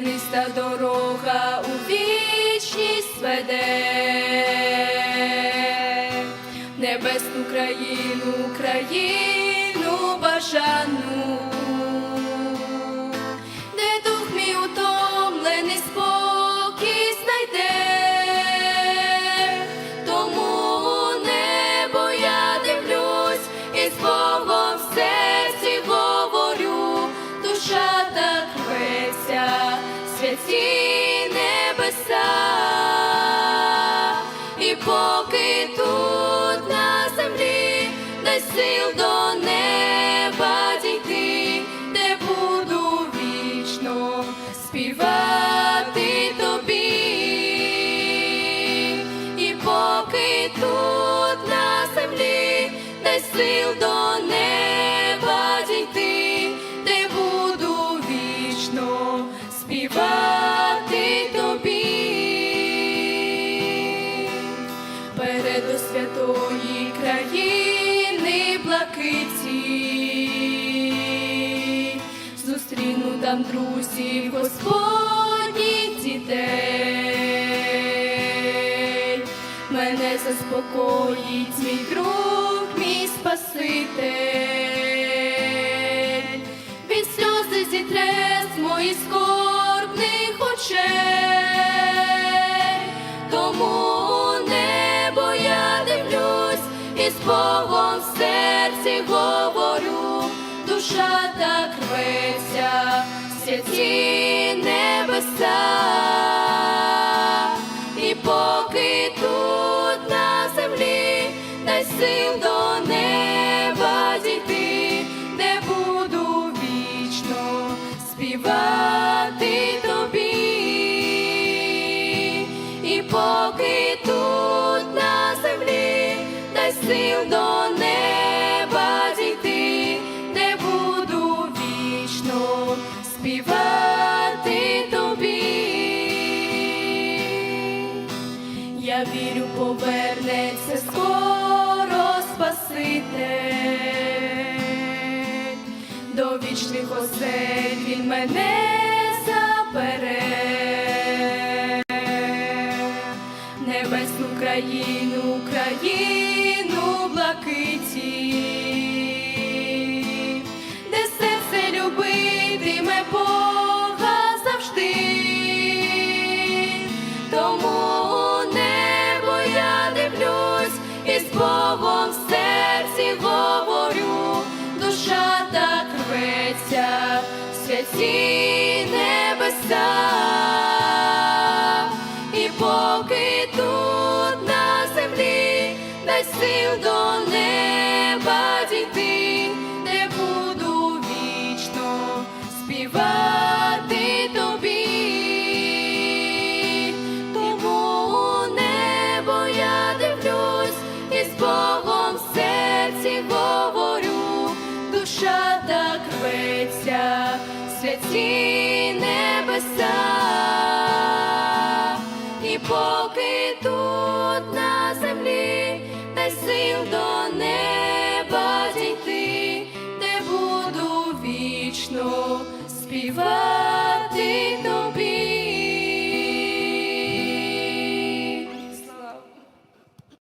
терниста дорога у вічність веде. Небесну країну, країну бажану, поки тут на землі дай сил до неба дійти, де буду вічно співати тобі, і поки тут на землі дай сил до неба переду святої країни блакиті, зустріну там друзів Господніх дітей, мене заспокоїть мій друг, мій Спаситель, від сльози зітре з моїх скорбних очей, Богом в серці говорю, душа так рветься, святі небеса, і поки тут на землі дай сил до неба дійти, де буду вічно співати тобі, і поки Я вірю, повернеться скоро Спаситель, до вічних осель він мене забере, небесну країну, країну блакиті, рветься, святі небеса, святі небеса, і поки тут на землі дай сил до неба дійти, де буду вічно співати.